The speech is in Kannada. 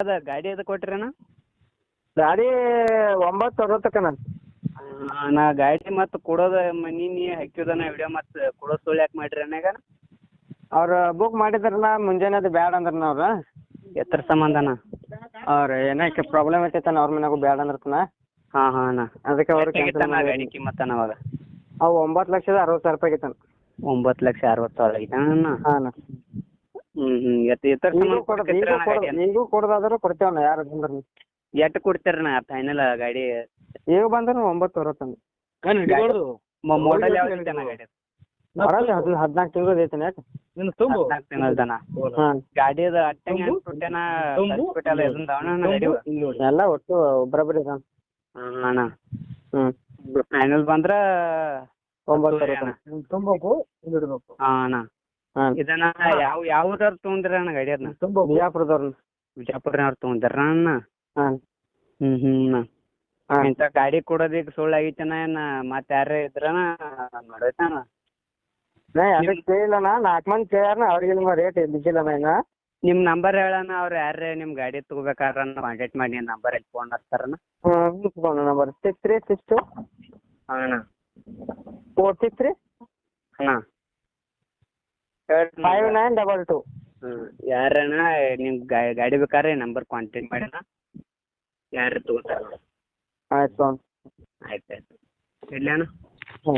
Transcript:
ಅದ ಗಾಡಿ ಅದು ಕೊಟ್ರೇನ ಗಾಡಿ ಒಂಬತ್ತು ಅರವತ್ತಕ್ಕನ ನಾ ಗಾಡಿ ಮತ್ತು ಮನಿ ನೀ ಹಾಕಿದನ ವಿಡಿಯೋ ಮತ್ತು ಕೊಡೋ ಸುಳ್ಳು ಯಾಕೆ ಮಾಡ್ರಿ ಅನ್ನಾಗ ಅವ್ರು ಬುಕ್ ಮಾಡಿದ್ರಲ್ಲ ಮುಂಜಾನೆ ಅದು ಬ್ಯಾಡ ಅಂದ್ರನ ಅವ್ರು? ಎತ್ತರ ಸಂಬಂಧನ ಅವ್ರು ಏನಕ್ಕೆ ಪ್ರಾಬ್ಲಮ್ ಐತೈತನ ಅವ್ರ ಮನ್ಯಾಗೂ ಬ್ಯಾಡ ಅಂದ್ರತನ? ಹಾಂ ಹಾ ಅಣ್ಣ. ಅದಕ್ಕೆ ಅವ್ರು ಕ್ಯಾನ್ಸಲ್ ಗಾಡಿ ಕಿಮ್ಮತ್ತನ ಅವಾಗ? ಅವು ಒಂಬತ್ತು ಲಕ್ಷದ ಅರವತ್ತು ಸಾವಿರ ರೂಪಾಯಿ ಆಗೈತನ ಒಂಬತ್ತು ಲಕ್ಷ ಅರವತ್ತು ಸಾವಿರ ಆಗೈತಣ್ಣ ಹಾಂ ಹ್ಞೂ ಹ್ಮ್. ಎತ್ತ ಎತ್ತರ ಈಗೂ ಕೊಡೋದು ಈಗೂ ಕೊಡೋದು ಈಗೂ ಕೊಡೋದಾದ್ರೆ ಕೊಡ್ತೇವಣ್ಣ ಯಾರು ಬಂದ್ರು. ಎಟ್ ಕೊಡ್ತೀರಣ್ಣ ಫೈನಲ್ ಗಾಡಿ. ಈಗ ಬಂದ್ರೆ ಒಂಬತ್ತು ಅರವತ್ತಂದು ಮಾಡಲ್ ಯಾವ್ದು ಐತಣ್ಣ ಗಾಡಿ ಬರಲ್ಲ ಹದ್ ಹದಿನಾಲ್ಕು ತಿಂಗಳು ಐತನ ಯಾಕೆ? ಹದಿನಾಲ್ಕು ತಿಂಗಳದನ ಹಾಂ. ಗಾಡಿದ ಅಟ್ಟಂಗೆ ಅನ್ಬಿಟ್ಟೆನ ಹಾಸ್ಪಿಟಲ್ ಇದನ್ನ ಅಣ್ಣ ಗಾಡಿ? ಎಲ್ಲ ಒಟ್ಟು ಒಬ್ಬರೊಬ್ಬರಿ ಇದಾನ ಹಾಂ ಅಣ್ಣ. ಫೈನಲ್ ಬಂದ್ರ ಒಂಬತ್ತು ಅರವತ್ತು ಹಾಂ ಅಣ್ಣ. ಇದನ್ನ ಯಾವ ಯಾವ ಊರವ್ರು ತೊಗೊಂಡ್ರ ಅಣ್ಣ ಗಾಡಿ ಅದನ್ನ ಬಿಜಾಪುರದವ್ರು ಬಿಜಾಪುರ್ನವ್ರು ತೊಗೊಂಡ್ರ ಅಣ್ಣ ಹಾಂ. ಹ್ಮ್ ಹ್ಮ್ ಇಂತ ಗಾಡಿ ಕೊಡೋದಕ್ಕೆ ಸುಳ್ಳು ಆಗೈತನ ಏನ? ಮತ್ತೆ ಯಾರೇ ಇದ್ರನ ನೋಡೈತಣ್ಣ ನಾ ನಾಲ್ಕು ಮಂದಿ ಕೇಳ್ಯಾರ ಅವ್ರಿಗೆ ನಿಮ್ಮ ರೇಟ್ ಬಿದ್ದಿಲ್ಲಣ್ಣ ಇನ್ನ. ನಿಮ್ ನಂಬರ್ ಹೇಳಣ ಅವ್ರ ಯಾರೇ ನಿಮ್ ಗಾಡಿ ತಗೋಬೇಕಾದ್ರ ಕಾಂಟ್ಯಾಕ್ಟ್ ಮಾಡಿ ನಂಬರ್ ಎಲ್ಲಿ phone ಹಚ್ತಾರನ? Phone number six three six two ಅಣ್ಣ. ಫೋರ್ ಸಿಕ್ಸ್ ತ್ರೀ ಅಣ್ಣ. Five nine double two hmm. ಯಾರಣ್ಣ ಗಾಡಿ ಬೇಕಾದ್ರೆ ನಂಬರ್ ಕಾಂಟ್ಯಾಕ್ಟ್ ಮಾಡಿ ಯಾರು ತಗೋತಾರ ಆಯ್ತು ಆಯ್ತು ಆಯ್ತು ಇಡ್ಲಿ ಹ್ಞೂ